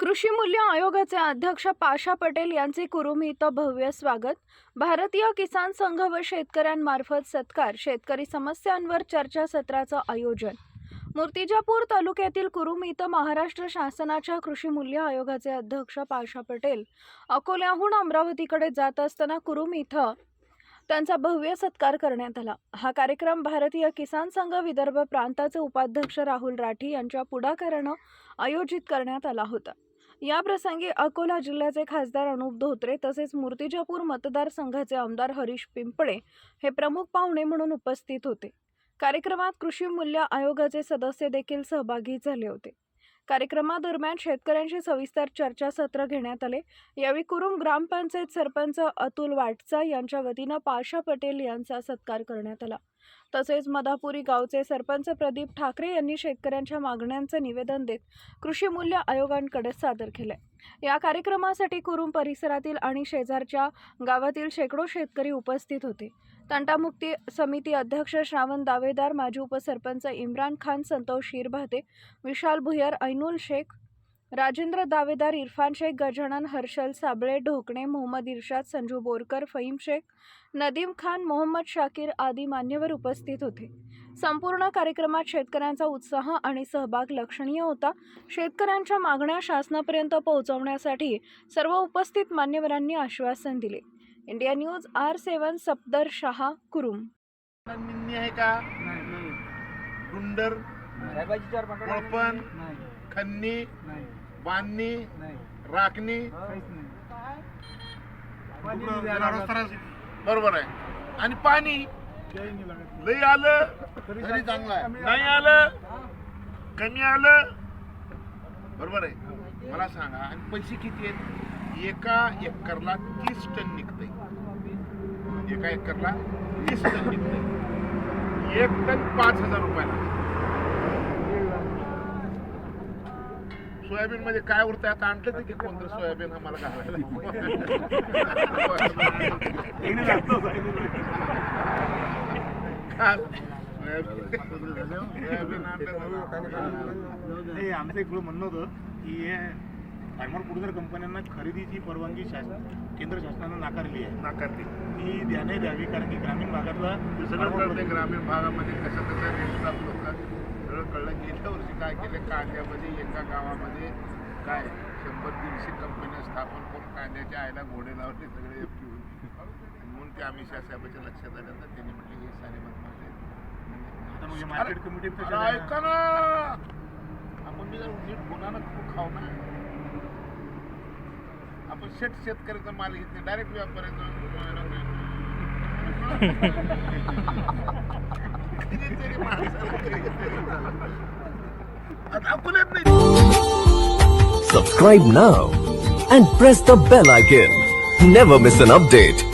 कृषी मूल्य आयोगाचे अध्यक्ष पाशा पटेल यांचे कुरुम इथं भव्य स्वागत. भारतीय किसान संघ व शेतकऱ्यांमार्फत सत्कार शेतकरी समस्यांवर चर्चासत्राचं आयोजन. मूर्तिजापूर तालुक्यातील कुरुम इथं महाराष्ट्र शासनाच्या कृषी मूल्य आयोगाचे अध्यक्ष पाशा पटेल अकोल्याहून अमरावतीकडे जात असताना कुरुम इथं त्यांचा भव्य सत्कार करण्यात आला. हा कार्यक्रम भारतीय किसान संघ विदर्भ प्रांताचे उपाध्यक्ष राहुल राठी यांच्या पुढाकारानं आयोजित करण्यात आला होता. या प्रसंगी अकोला जिल्ह्याचे खासदार अनुप धोत्रे तसेच मूर्तिजापूर मतदारसंघाचे आमदार हरीश पिंपळे हे प्रमुख पाहुणे म्हणून उपस्थित होते. कार्यक्रमात कृषी मूल्य आयोगाचे सदस्य देखील सहभागी झाले होते. कार्यक्रमादरम्यान शेतकऱ्यांशी सविस्तर चर्चासत्र घेण्यात आले. यावेळी कुरुम ग्रामपंचायत सरपंच अतुल वाटचा यांच्या वतीनं पाशा पटेल यांचा सत्कार करण्यात आला. तसेच मदापुरी गावचे सरपंच प्रदीप ठाकरे यांनी शेतकऱ्यांच्या मागण्यांचं निवेदन देत कृषी मूल्य आयोगांकडे सादर केले या कार्यक्रमासाठी कुरुम परिसरातील आणि शेजारच्या गावातील शेकडो शेतकरी उपस्थित होते. तंटामुक्ती समिती अध्यक्ष श्रावण दावेदार माजी उपसरपंच इम्रान खान संतोष हिरभाते विशाल भुयर ऐनुल शेख राजेंद्र दावेदार इरफान शेख गजानन हर्षल साबळे ढोकणे मोहम्मद इर्शाद संजू बोरकर फहीम शेख नदीम खान मोहम्मद शाकीर आदी मान्यवर उपस्थित होते. संपूर्ण कार्यक्रमात शेतकऱ्यांचा उत्साह आणि सहभाग लक्षणीय होता. शेतकऱ्यांच्या मागण्या शासनापर्यंत पोहोचवण्यासाठी सर्व उपस्थित मान्यवरांनी आश्वासन दिले. India news R seven Safdar Shah Kurum. आहे का? नाही नाही. डुंडर कोळपण खन्नी नाही. बांधणी नाही. राखणी. जनावरांना बरोबर आहे. आणि पाणी. लई आलं. तरी चांगलं आहे. नाही आलं. कमी आलं. बरोबर आहे. मला सांगा आणि पैसे किती आहेत? एका एकरला तीस टन निघते एका एकरला तीस टन निघते एक टन पाच हजार रुपयाला. सोयाबीन मध्ये काय उरत आता आणलं ते की कोणतं सोयाबीन आम्हाला घालायला? आमचं एक म्हणणं होतं की फार्मर प्रोड्युसर कंपन्यांना खरेदीची परवानगी शासन केंद्र शासनानं नाकारली आहे. नाकारली. ती ध्याने द्यावी कारण की ग्रामीण भागातला सगळं ग्रामीण भागामध्ये कसं कसं रेट लोक सगळं कळलं. की गेल्या वर्षी काय केलं? कांद्यामध्ये एका गावामध्ये काय? शंभर दीडशे कंपन्या स्थापन करून कांद्याच्या आईला घोडे लावले सगळे एफ म्हणून ते अमित शाह साहेबाच्या लक्षात आलं तर त्यांनी म्हटलं हे सारे बदमाश म्हणजे मार्केट कमिटी अरे ऐका ना! आपण मी जर नीट गुन्हा खूप खाऊ ना. आपण शेत शेतकऱ्याचा माल घेत नाही डायरेक्ट व्यापाऱ्याचा Subscribe now and press the bell icon. Never miss an update.